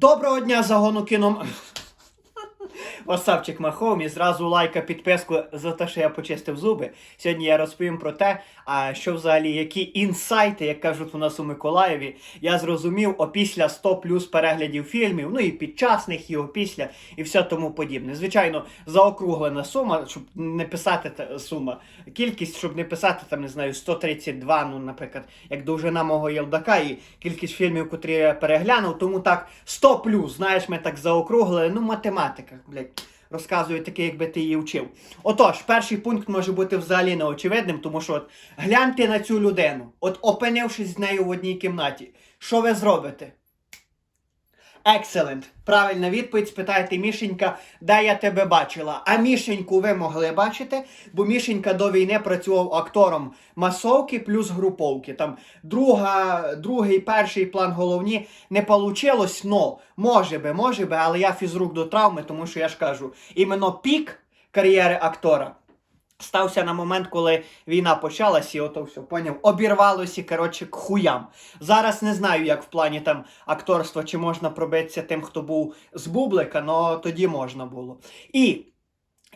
Доброго дня, загону кіном. Васапчик Махомі, зразу лайка, підписку за те, що я почистив зуби. Сьогодні я розповім про те, а що взагалі, які інсайти, як кажуть у нас у Миколаєві, я зрозумів опісля 100 плюс переглядів фільмів, ну і під час них, і опісля, і все тому подібне. Звичайно, заокруглена сума, щоб не писати та- сума, кількість, щоб не писати там, не знаю, 132, ну, наприклад, як довжина мого Єлдака, і кількість фільмів, котрі я переглянув, тому так 100 плюс, знаєш, ми так заокруглили, ну, математика, блядь. Розказую таке, якби ти її вчив. Отож, перший пункт може бути взагалі неочевидним, тому що от гляньте на цю людину, от опинившись з нею в одній кімнаті, що ви зробите? Excellent. Правильна відповідь. Спитайте Мішенька, де я тебе бачила. А Мішеньку ви могли бачити, бо Мішенька до війни працював актором масовки плюс груповки. Там друга, другий, перший план головні не получилось, но може би, може би, але я фізрук до травми, тому що я ж кажу, іменно пік кар'єри актора стався на момент, коли війна почалась, і ото все, поняв, обірвалося, коротше, к хуям. Зараз не знаю, як в плані там акторства, чи можна пробитися тим, хто був з бублика, але тоді можна було. І.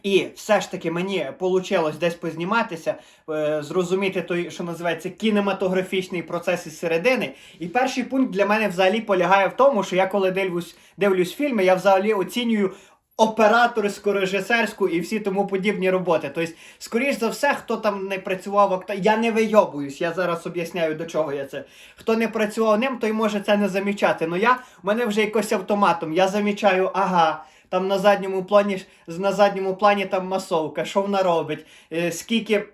І все ж таки мені вийшло десь позніматися, е, зрозуміти той, що називається кінематографічний процес із середини. І перший пункт для мене взагалі полягає в тому, що я коли дивлюсь, дивлюсь фільми, я взагалі оцінюю операторську, режисерську і всі тому подібні роботи. Тобто, скоріш за все, хто там не працював акта... Я не вийобуюсь, я зараз об'ясняю, до чого я це. Хто не працював ним, той може це не замічати. Ну я, в мене вже якось автоматом, я замічаю, ага. Там на задньому плані на задньому плані там масовка, що вона робить, е, скільки.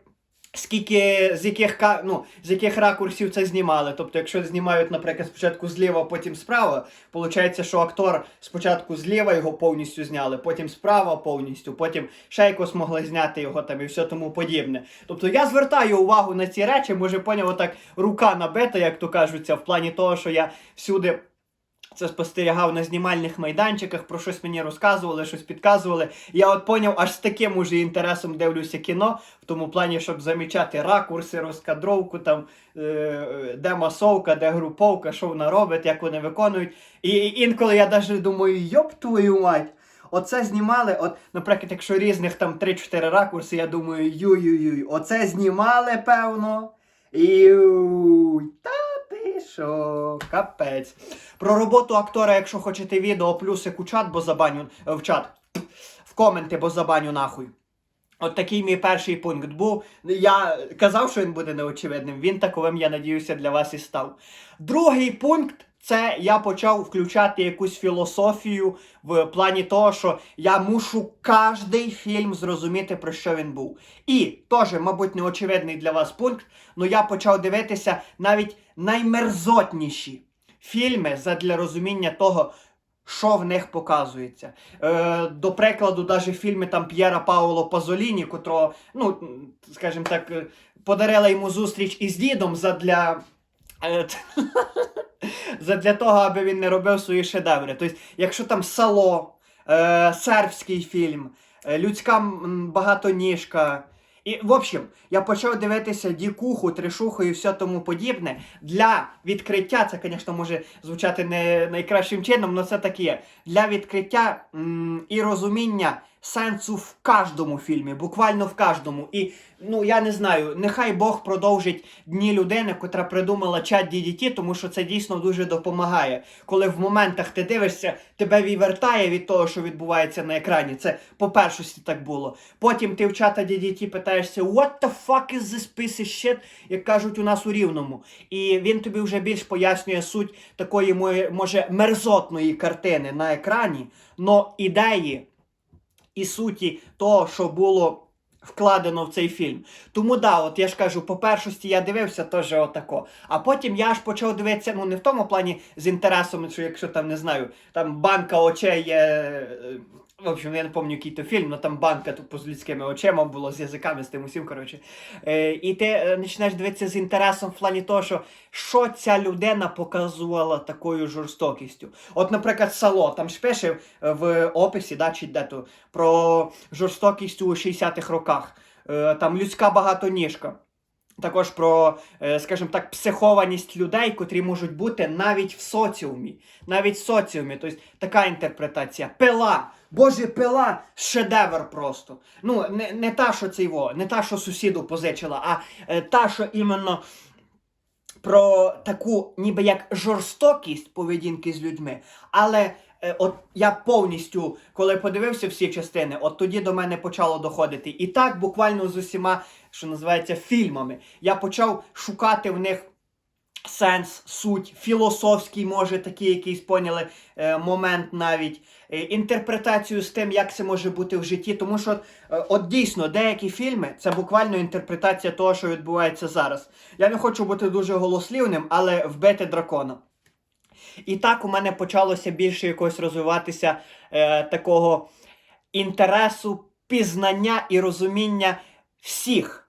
Скільки з яких ну, з яких ракурсів це знімали. Тобто, якщо знімають, наприклад, спочатку зліва, потім справа, виходить, що актор спочатку зліва його повністю зняли, потім справа повністю, потім ще якось могли зняти його там і все тому подібне. Тобто я звертаю увагу на ці речі, може поняв, отак рука набита, як то кажуться, в плані того, що я всюди. Це спостерігав на знімальних майданчиках, про щось мені розказували, щось підказували. Я от поняв, аж з таким уже інтересом дивлюся кіно, в тому плані, щоб замічати ракурси, розкадровку, там, е, де масовка, де груповка, що вона робить, як вони виконують. І, і інколи я навіть думаю, йоп твою мать! Оце знімали, от, наприклад, якщо різних там 3-4 ракурси, я думаю, юй-юй-юй, оце знімали, певно. Юй, та що, капець. Про роботу актора, якщо хочете відео, плюсик у чат, бо забаню е, в чат, в коменти, бо забаню нахуй. От такий мій перший пункт був. Я казав, що він буде неочевидним. Він таковим, я надіюся, для вас і став. Другий пункт це я почав включати якусь філософію в плані того, що я мушу кожний фільм зрозуміти, про що він був. І теж, мабуть, неочевидний для вас пункт, але я почав дивитися навіть наймерзотніші фільми задля розуміння того, що в них показується. Е, до прикладу, навіть фільми там П'єра Паоло Пазоліні, котрого, ну, скажімо так, е, подарила йому зустріч із дідом задля. Е, Задля того, аби він не робив свої шедеври. Тобто, якщо там сало, е, сербський фільм, е, людська багатоніжка. І, в общем, я почав дивитися дікуху, тришуху і все тому подібне. Для відкриття, це, звісно, може звучати не найкращим чином, але це так є. Для відкриття м, і розуміння сенсу в кожному фільмі, буквально в кожному. І ну я не знаю, нехай Бог продовжить дні людини, котра придумала чат DDT, тому що це дійсно дуже допомагає. Коли в моментах ти дивишся, тебе відвертає від того, що відбувається на екрані. Це по першості так було. Потім ти в чата DDT питаєшся, what the fuck is this piece of shit, як кажуть у нас у рівному. І він тобі вже більш пояснює суть такої мо- може мерзотної картини на екрані, но ідеї і суті того, що було вкладено в цей фільм. Тому да, от я ж кажу, по першості я дивився теж отако. А потім я аж почав дивитися, ну не в тому плані з інтересом, що якщо там не знаю, там банка очей е, В общем, я не пам'ятаю, який то фільм, але там банка тупо з людськими очима було, з язиками, з тим усім, коротше. Е, і ти е, починаєш дивитися з інтересом в плані того, що що ця людина показувала такою жорстокістю. От, наприклад, сало, там ж пише в описі, да, чи де то, про жорстокість у 60-х роках. Е, там людська багатоніжка. також про, е, скажімо так, психованість людей, котрі можуть бути навіть в соціумі. Навіть в соціумі. Тобто така інтерпретація. Пила. Боже, пила шедевр просто. Ну, не, не та, що це його, не та, що сусіду позичила, а е, та, що іменно про таку, ніби як жорстокість поведінки з людьми. Але е, от я повністю, коли подивився всі частини, от тоді до мене почало доходити. І так, буквально з усіма, що називається, фільмами, я почав шукати в них. Сенс, суть, філософський, може, такий якийсь поняли е, момент навіть, е, інтерпретацію з тим, як це може бути в житті. Тому що, е, от дійсно, деякі фільми це буквально інтерпретація того, що відбувається зараз. Я не хочу бути дуже голослівним, але вбити дракона. І так у мене почалося більше якось розвиватися е, такого інтересу, пізнання і розуміння всіх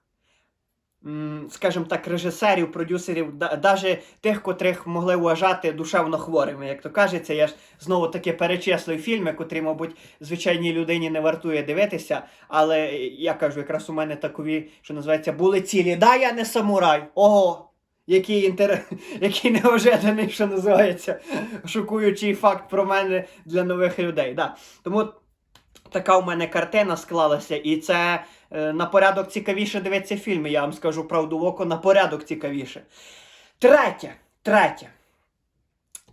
скажімо так, режисерів, продюсерів, навіть тих, котрих могли вважати душевно хворими. Як то кажеться, я ж знову таки перечислив фільми, котрі, мабуть, звичайній людині не вартує дивитися. Але я кажу, якраз у мене такові, що називається, були цілі. Да, я не самурай. Ого! Який інтер... який неожиданий, що називається, шокуючий факт про мене для нових людей. Да. Тому така у мене картина склалася, і це е, на порядок цікавіше дивитися фільми, я вам скажу правду в око, на порядок цікавіше. Третє, третє.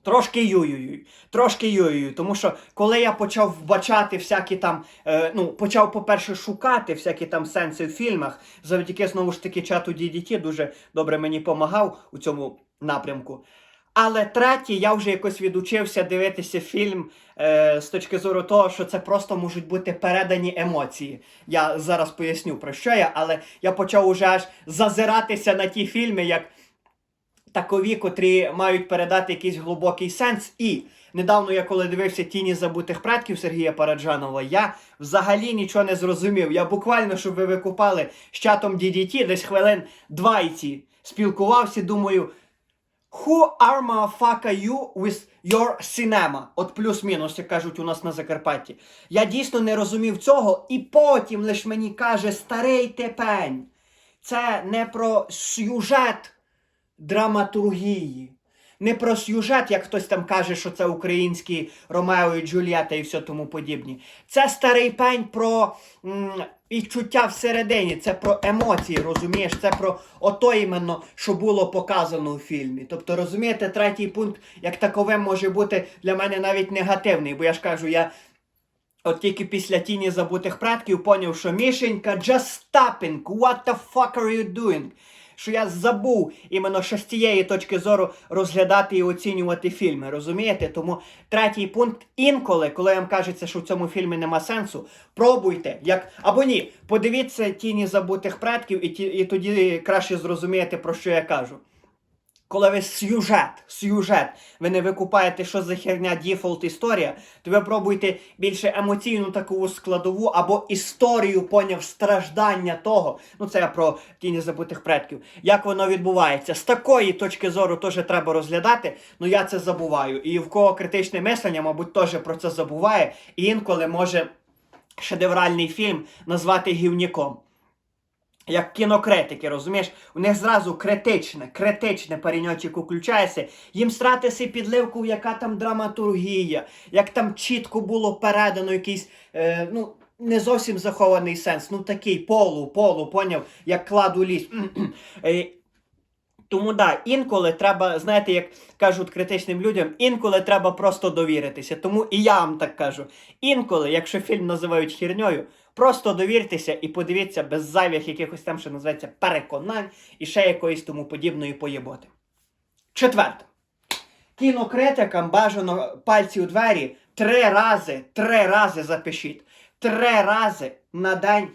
Трошки ююю, трошки ююю, тому що коли я почав вбачати всякі там, е, ну, почав, по-перше, шукати всякі там сенси в фільмах, завдяки знову ж таки чату DDT дуже добре мені допомагав у цьому напрямку. Але третє, я вже якось відучився дивитися фільм е, з точки зору того, що це просто можуть бути передані емоції. Я зараз поясню про що я, але я почав уже аж зазиратися на ті фільми, як такові, котрі мають передати якийсь глибокий сенс. І недавно я коли дивився Тіні забутих предків Сергія Параджанова, я взагалі нічого не зрозумів. Я буквально, щоб ви викупали з чатом DDT, десь хвилин 20 спілкувався, думаю. Who are motherfucker you with your cinema? От плюс-мінус, як кажуть у нас на Закарпатті. Я дійсно не розумів цього, і потім лиш мені каже старий тепень. Це не про сюжет драматургії. Не про сюжет, як хтось там каже, що це українські Ромео і Джульєта і все тому подібні. Це старий пень про м, відчуття всередині, це про емоції, розумієш? Це про ото іменно, що було показано у фільмі. Тобто, розумієте, третій пункт, як таковим, може бути для мене навіть негативний, бо я ж кажу, я. От тільки після тіні забутих предків поняв, що Мішенька, just stopping, what the fuck are you doing? Що я забув іменно ще з цієї точки зору розглядати і оцінювати фільми. Розумієте? Тому третій пункт інколи, коли вам кажеться, що в цьому фільмі нема сенсу, пробуйте, як або ні, подивіться тіні забутих предків, і ті, і тоді краще зрозумієте, про що я кажу. Коли ви сюжет, сюжет, ви не викупаєте, що за херня дефолт історія, то ви пробуйте більше емоційну таку складову або історію, поняв страждання того. Ну це я про тіні забутих предків. Як воно відбувається? З такої точки зору теж треба розглядати, ну я це забуваю. І в кого критичне мислення, мабуть, теж про це забуває. І інколи може шедевральний фільм назвати гівняком. Як кінокритики, розумієш? У них зразу критичне, критичне паріньочок включається. Їм стратися підливку, яка там драматургія, як там чітко було передано якийсь, е, ну, не зовсім захований сенс. Ну такий полу, полу, поняв, як кладу ліс. Тому да, інколи треба, знаєте, як кажуть критичним людям, інколи треба просто довіритися. Тому і я вам так кажу. Інколи, якщо фільм називають хірньою, просто довіртеся і подивіться без зайвих якихось там, що називається, переконань і ще якоїсь тому подібної поєботи. Четверте. Кінокритикам бажано пальці у двері три рази, три рази запишіть. Три рази на день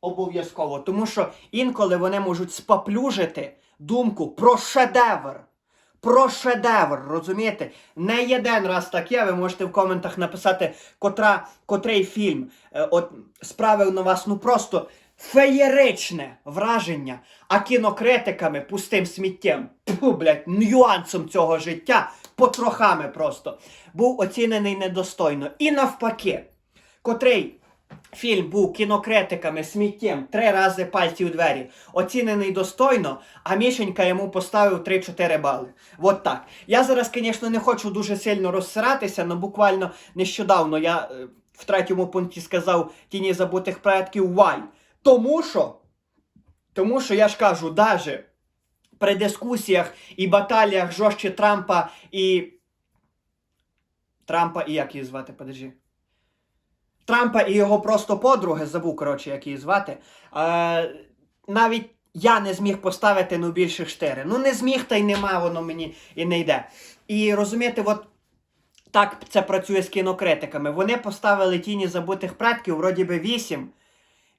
обов'язково. Тому що інколи вони можуть споплюжити думку про шедевр. Про шедевр, розумієте? Не єдин раз таке, ви можете в коментах написати, котра, котрий фільм е, от, справив на вас ну просто феєричне враження, а кінокритиками пустим сміттям, тьфу, блядь, нюансом цього життя, потрохами просто, був оцінений недостойно. І навпаки, котрий Фільм був кінокритиками сміттєм три рази пальці у двері, оцінений достойно, а Мішенька йому поставив 3-4 бали. От так. Я зараз, звісно, не хочу дуже сильно розсиратися, але буквально нещодавно я е, в третьому пункті сказав тіні забутих предків why. Тому що, тому що я ж кажу, даже при дискусіях і баталіях жорстче Трампа і. Трампа і як її звати, подожди. Трампа і його просто подруги, забув, коротше, як її звати. Е, навіть я не зміг поставити ну більше штири. Ну не зміг, та й нема, воно мені і не йде. І розумієте, от так це працює з кінокритиками. Вони поставили тіні забутих предків, вроді би 8,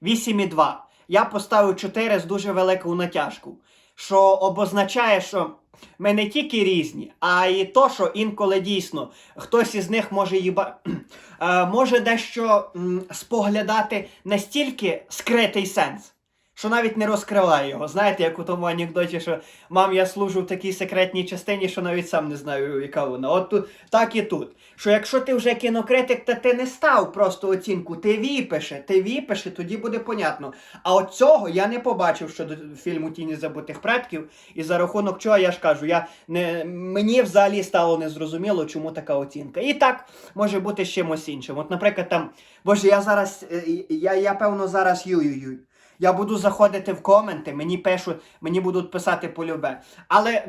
8,2. Я поставив 4 з дуже великою натяжку. Що обозначає, що ми не тільки різні, а і то, що інколи дійсно хтось із них може їба... е, може дещо споглядати настільки скритий сенс, що навіть не розкриває його. Знаєте, як у тому анекдоті, що мам, я служу в такій секретній частині, що навіть сам не знаю, яка вона. От тут, так і тут. Що якщо ти вже кінокритик, то ти не став просто оцінку, ти віпише, ти віпише, тоді буде понятно. А от цього я не побачив щодо фільму Тіні забутих предків. І за рахунок чого я ж кажу, я не, мені взагалі стало незрозуміло, чому така оцінка. І так може бути з чимось іншим. От, наприклад, там, боже, я зараз, е, я, я певно зараз ю-ю-ю. Я буду заходити в коменти, мені пишуть, мені будуть писати полюбе. Але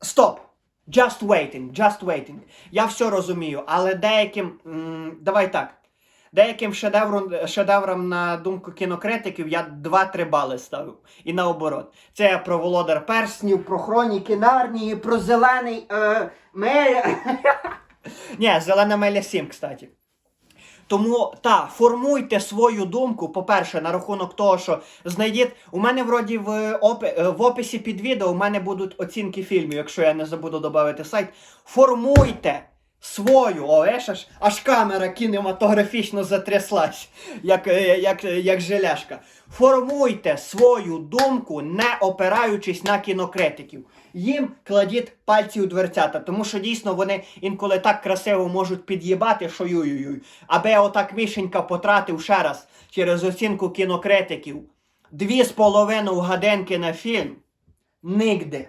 стоп! Just waiting, just waiting. Я все розумію, але деяким. м, давай так. Деяким шедеврам, шедеврам, на думку кінокритиків, я 2-3 бали ставив. І наоборот. Це я про Володар Перснів, про хроніки Нарнії, про зелений е, Меля. Ні, зелена Меля 7, кстати. Тому та формуйте свою думку. По-перше, на рахунок того, що знайдіть. У мене вроді в опи, е, в описі під відео у мене будуть оцінки фільмів, якщо я не забуду додати сайт. Формуйте свою. О, еш, аж, аж камера кінематографічно затряслась, як, е, як, як желешка. Формуйте свою думку, не опираючись на кінокритиків. Їм кладіть пальці у дверцята, тому що дійсно вони інколи так красиво можуть під'їбати, що юй-юй. Аби отак мішенька потратив ще раз через оцінку кінокритиків дві з половиною годинки на фільм. Нігде.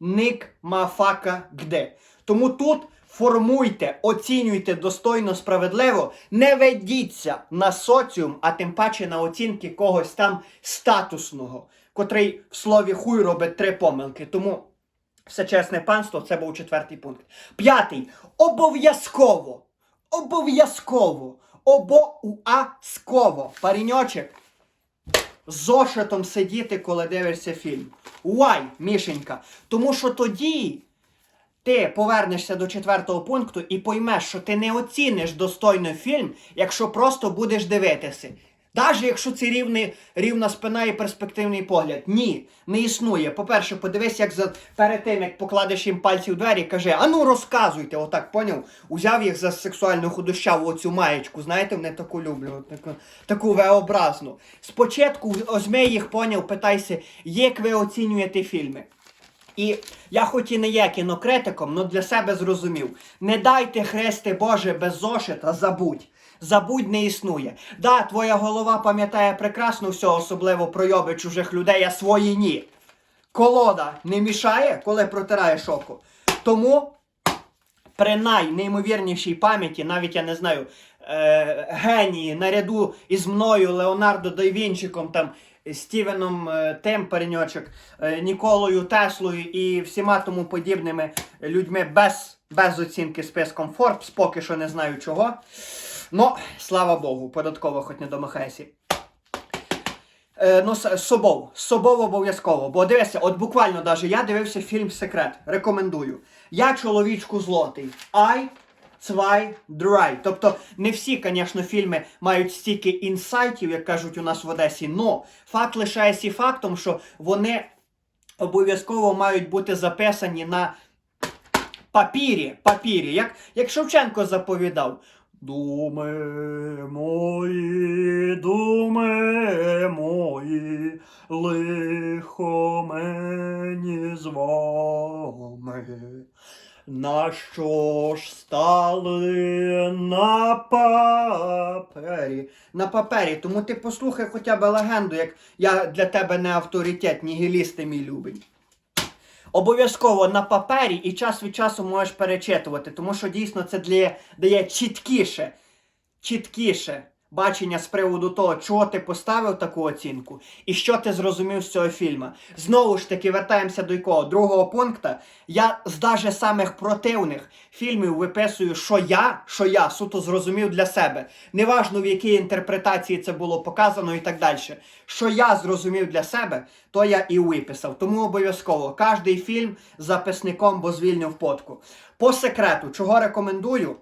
Ник мафака где. Тому тут формуйте, оцінюйте достойно, справедливо, не ведіться на соціум, а тим паче на оцінки когось там статусного, котрий в слові хуй робить три помилки. Тому все чесне панство, це був четвертий пункт. П'ятий. Обов'язково. Обов'язково. Обов'язково. Паріньочек з зошитом сидіти, коли дивишся фільм. Why, Мішенька? Тому що тоді ти повернешся до четвертого пункту і поймеш, що ти не оціниш достойно фільм, якщо просто будеш дивитися. Навіть якщо це рівний, рівна спина і перспективний погляд. Ні, не існує. По-перше, подивись, як за перед тим, як покладеш їм пальці в двері, каже, а ну розказуйте, отак, поняв? Узяв їх за сексуальну худощаву оцю маєчку. Знаєте, мене таку люблю, таку, таку V-образну. Спочатку озьми їх, поняв, питайся, як ви оцінюєте фільми. І я хоч і не є кінокритиком, але для себе зрозумів. Не дайте хрести Боже без зошита, забудь. Забудь не існує. Да, твоя голова пам'ятає прекрасно все, особливо пройоби чужих людей, а свої ні. Колода не мішає, коли протираєш око. Тому при найнеймовірнішій пам'яті, навіть я не знаю, е, генії наряду із мною, Леонардо да Вінчиком, там, Стівеном е, тим пареньочок, е, Ніколою Теслою і всіма тому подібними людьми без, без оцінки списком Forbes, поки що не знаю чого. Ну, слава Богу, податково хоч не домахайся. Е, ну. З собою обов'язково. Бо дивися, от буквально даже я дивився фільм Секрет. Рекомендую. Я чоловічку злотий. I, zwei, drei. Тобто не всі, звісно, фільми мають стільки інсайтів, як кажуть у нас в Одесі, но факт лишається фактом, що вони обов'язково мають бути записані на папірі. папірі. Як, як Шевченко заповідав. Думи мої, думи мої, лихо мені з вами. На що ж стали на папері? На папері. Тому ти послухай хоча б легенду, як я для тебе не авторитет, нігілісти мій любий. Обов'язково на папері і час від часу можеш перечитувати, тому що дійсно це дає чіткіше, чіткіше бачення з приводу того, чого ти поставив таку оцінку і що ти зрозумів з цього фільму. Знову ж таки, вертаємося до якого другого пункту. Я з даже самих противних фільмів виписую, що я, що я суто зрозумів для себе. Неважно в якій інтерпретації це було показано і так далі. Що я зрозумів для себе, то я і виписав. Тому обов'язково кожний фільм записником, бо звільнив подку. По секрету, чого рекомендую,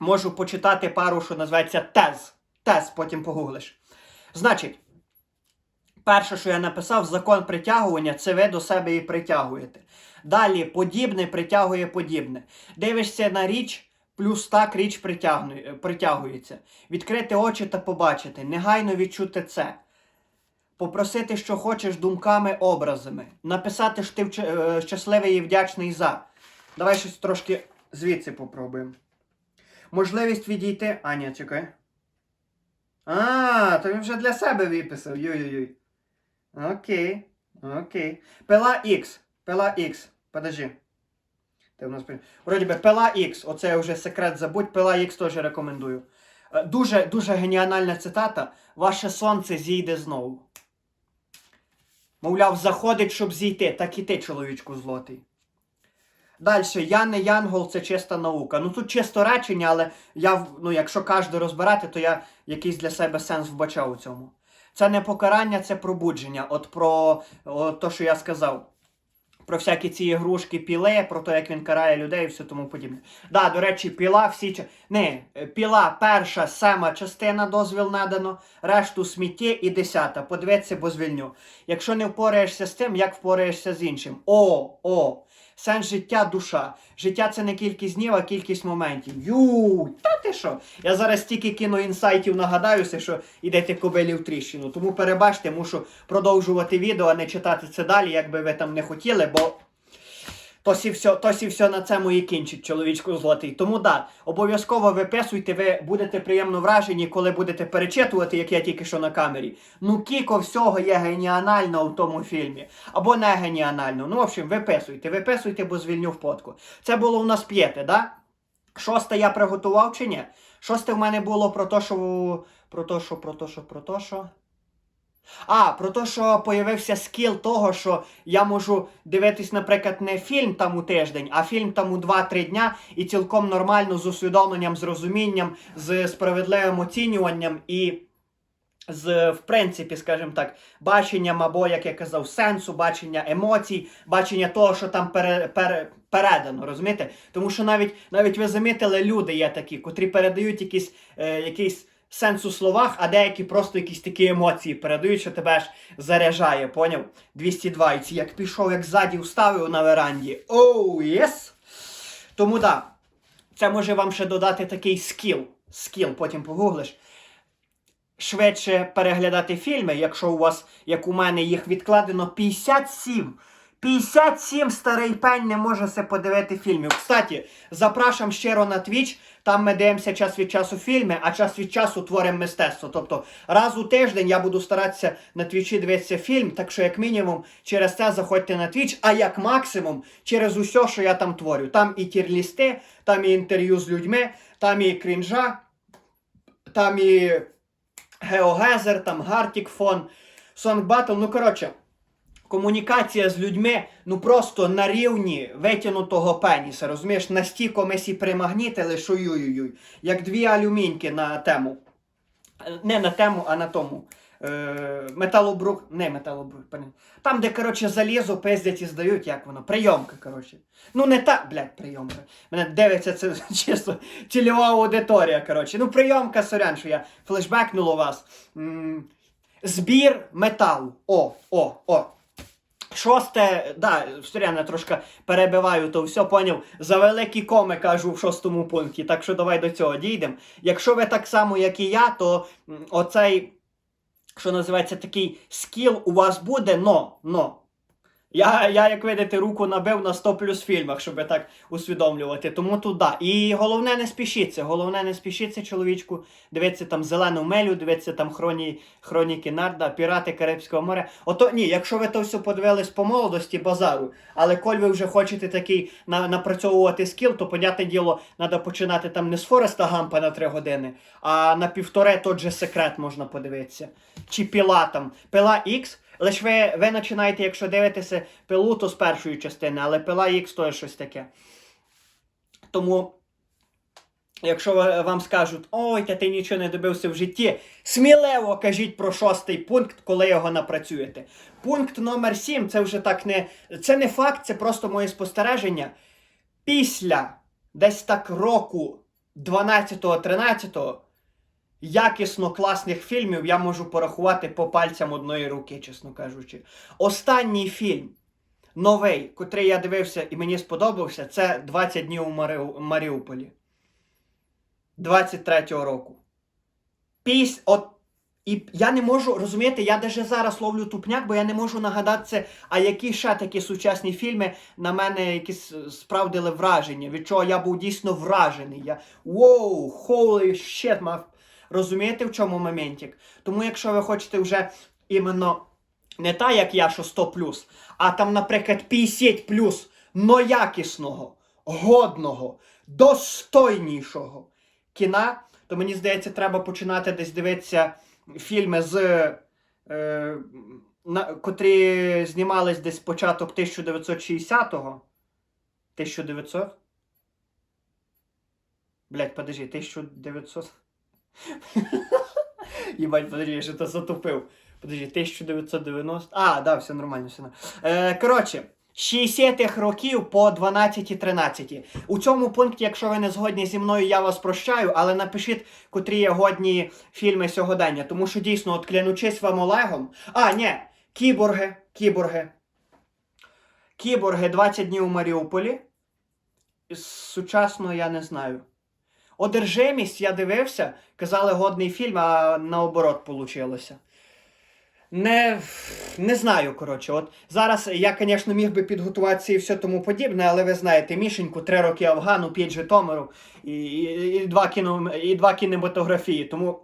можу почитати пару, що називається тез. Тез, потім погуглиш. Значить, перше, що я написав, закон притягування це ви до себе і притягуєте. Далі подібне притягує подібне. Дивишся на річ, плюс так річ притягується. Відкрити очі та побачити, негайно відчути це. Попросити, що хочеш думками, образами. Написати, що ти е, щасливий і вдячний за. Давай щось трошки звідси попробуємо. Можливість відійти. А, ні, чекай. А, то він вже для себе виписав. Йой-йой-йой. Окей. Окей. Пила X. Пила X. Подожди. Ти в нас Вроді би, пила X. Оце вже секрет забудь. Пила X теж рекомендую. Е, Дуже, дуже геніальна цитата. Ваше сонце зійде знову. Мовляв, заходить, щоб зійти. Так і ти, чоловічку злотий. Далі, я не Янгол, це чиста наука. Ну тут чисто речення, але я, ну, якщо кожен розбирати, то я якийсь для себе сенс вбачав у цьому. Це не покарання, це пробудження. От про от то, що я сказав. Про всякі ці ігрушки піле, про те, як він карає людей і все тому подібне. Да, до речі, піла всі. Не, піла перша, сема частина дозвіл надано, решту смітті і десята. Подивіться, бо звільню. Якщо не впораєшся з тим, як впораєшся з іншим? О, о! Сенс життя душа. Життя це не кількість днів, а кількість моментів. Ю, та ти що? Я зараз тільки кіно інсайтів нагадаюся, що йдете кобилі в тріщину. Тому перебачте, мушу продовжувати відео, а не читати це далі, як би ви там не хотіли, бо то сі все, то сі все на цьому і кінчить, чоловічку злотий. Тому да, обов'язково виписуйте, ви будете приємно вражені, коли будете перечитувати, як я тільки що на камері. Ну, кіко всього є геніанально в тому фільмі. Або не геніанально. Ну, в общем, виписуйте, виписуйте, бо звільню в подку. Це було у нас п'яте, да? Шосте я приготував чи ні? Шосте в мене було про те, що. Про те, що, про те, що, про те, що. А, про те, що появився скіл того, що я можу дивитись, наприклад, не фільм там у тиждень, а фільм там у 2-3 дня і цілком нормально з усвідомленням, з розумінням, з справедливим оцінюванням і з, в принципі, скажімо так, баченням або, як я казав, сенсу, бачення емоцій, бачення того, що там пере, пере, передано, розумієте? Тому що навіть, навіть ви замітили, люди є такі, котрі передають якісь, е, якийсь сенс у словах, а деякі просто якісь такі емоції передають, що тебе ж заряджає, поняв? 202. І ці як пішов, як ззаді вставив на веранді. Оу, єс! Тому так, да, це може вам ще додати такий скіл. Скіл, потім погуглиш швидше переглядати фільми, якщо у вас, як у мене, їх відкладено 57. 57 старий пень не може се подивити фільмів. Кстати, запрашам щиро на Twitch, там ми дивимося час від часу фільми, а час від часу творимо мистецтво. Тобто раз у тиждень я буду старатися на твічі дивитися фільм, так що, як мінімум, через це заходьте на Twitch, а як максимум через усе, що я там творю. Там і тірлісти, там і інтерв'ю з людьми, там і крінжа, там і Геогезер, там Гартік фон, Сонг Батл. Ну, коротше, комунікація з людьми ну просто на рівні витягнутого пеніса. Розумієш, настільки ми сі примагнітили, що юй-юй, як дві алюміньки на тему. Не на тему, а на тому. Е, металобрук, не пані. Там, де, коротше, залізо пиздять і здають, як воно. Прийомка, коротше. Ну, не та, блядь, прийомка. Мене дивиться це чисто цільова аудиторія, коротше. Ну, прийомка, сорян, що я флешбекнула вас. М, Збір металу. О, о, о. Шосте, да, сорян, я трошки перебиваю, то все поняв. За великі коми кажу в шостому пункті, так що давай до цього дійдемо. Якщо ви так само, як і я, то оцей, що називається, такий скіл у вас буде, но, но. Я, я, як видите, руку набив на 100 плюс фільмах, щоб так усвідомлювати. Тому тут да. І головне не спішіться. Головне не спішіться, чоловічку. Дивіться там зелену мелю, дивіться там хроні, хроніки Нарда, пірати Карибського моря. Ото ні, якщо ви то все подивились по молодості, базару. Але коль ви вже хочете такий на, напрацьовувати скіл, то, понятне діло, треба починати там не з Фореста Гампа на 3 години, а на півтори тот же секрет можна подивитися. Чи піла там. Пила X. Лише ви, ви починаєте, якщо дивитеся пилу, то з першої частини, але пила X то є щось таке. Тому, якщо вам скажуть, ой, та ти нічого не добився в житті, сміливо кажіть про шостий пункт, коли його напрацюєте. Пункт номер 7 це вже так не. Це не факт, це просто моє спостереження. Після десь так року 12-13 якісно класних фільмів я можу порахувати по пальцям одної руки, чесно кажучи. Останній фільм, новий, котрий я дивився і мені сподобався, це 20 днів у Маріуполі. 23-го року. Піс... От... І я не можу розумієте, я навіть зараз ловлю тупняк, бо я не можу нагадатися, а які ще такі сучасні фільми на мене якісь справдили враження, від чого я був дійсно вражений. Я воу, holy shit, мав. Розумієте, в чому моментик? Тому якщо ви хочете вже іменно не та, як я, що 100 а там, наприклад, 50 но якісного, годного, достойнішого кіна, то мені здається, треба починати десь дивитися фільми з. Е, на, котрі знімались десь початок 1960-го. 1900? Блять, подожди, 1900. Єбать, подожди, я що-то затупив. Подожди, 1990. А, да, все нормально, все нормально. Е, коротше, 60-х років по 12-13. У цьому пункті, якщо ви не згодні зі мною, я вас прощаю, але напишіть, котрі є годні фільми сьогодення. Тому що дійсно, от клянучись вам Олегом. А, ні, кіборги, кіборги. Кіборги 20 днів у Маріуполі. Сучасно я не знаю. Одержимість я дивився, казали годний фільм, а наоборот вийшло. Не, не знаю, коротше. От зараз я, звісно, міг би підготуватися і все тому подібне, але ви знаєте, Мішеньку, три роки Афгану, п'ять Житомиру і, і, і, два кіно, і два кінематографії. Тому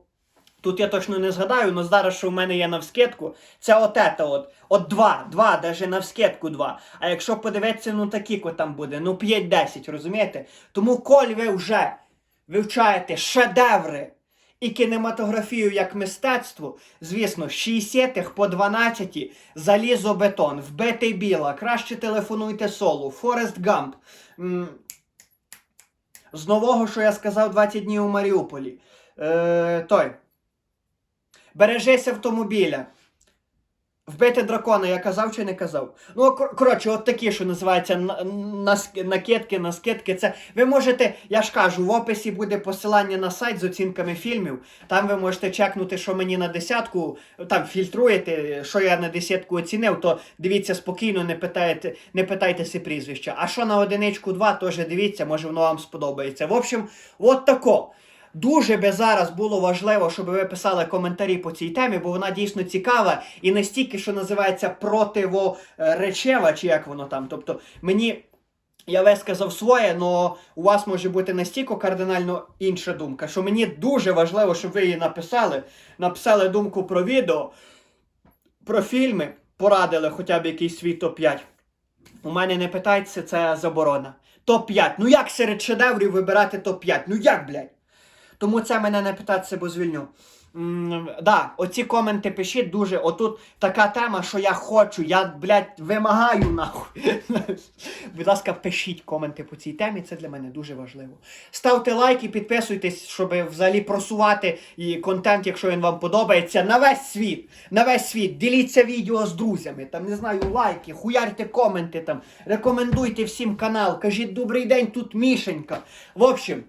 тут я точно не згадаю, але зараз, що в мене є навскидку, це от ета от. От два, два, навіть навскидку два. А якщо подивитися, ну такі там буде, ну 5-10, розумієте? Тому коль ви вже вивчаєте шедеври і кінематографію як мистецтво, звісно, з 60-х по 12 залізобетон, вбитий біла, краще телефонуйте солу, Форест Гамп. З нового, що я сказав 20 днів у Маріуполі. Е, той. Бережись автомобіля. Вбити дракона, я казав чи не казав? Ну, кор- коротше, от такі, що називаються накидки, наскидки. Це ви можете, я ж кажу, в описі буде посилання на сайт з оцінками фільмів. Там ви можете чекнути, що мені на десятку, там фільтруєте, що я на десятку оцінив, то дивіться спокійно, не питайте, не питайтеся прізвища. А що на одиничку два, теж дивіться, може воно вам сподобається. В общем, от тако. Дуже би зараз було важливо, щоб ви писали коментарі по цій темі, бо вона дійсно цікава і настільки, що називається противоречева, чи як воно там. Тобто мені. Я висказав своє, але у вас може бути настільки кардинально інша думка, що мені дуже важливо, щоб ви її написали. Написали думку про відео, про фільми, порадили хоча б якийсь свій топ-5. У мене не питайте, це заборона. Топ-5. Ну як серед шедеврів вибирати топ-5? Ну як, блядь? Тому це мене не питатися, бо звільню. М, да, оці коменти пишіть дуже. Отут така тема, що я хочу, я, блядь, вимагаю нахуй. Будь ласка, пишіть коменти по цій темі, це для мене дуже важливо. Ставте лайк і підписуйтесь, щоб взагалі просувати і контент, якщо він вам подобається, на весь світ. На весь світ. Діліться відео з друзями. Там не знаю, лайки, хуярте коменти там, рекомендуйте всім канал, кажіть добрий день, тут Мішенька. В общем.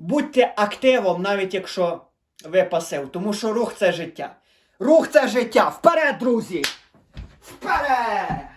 Будьте активом, навіть якщо ви пасив, тому що рух це життя. Рух це життя. Вперед, друзі! Вперед!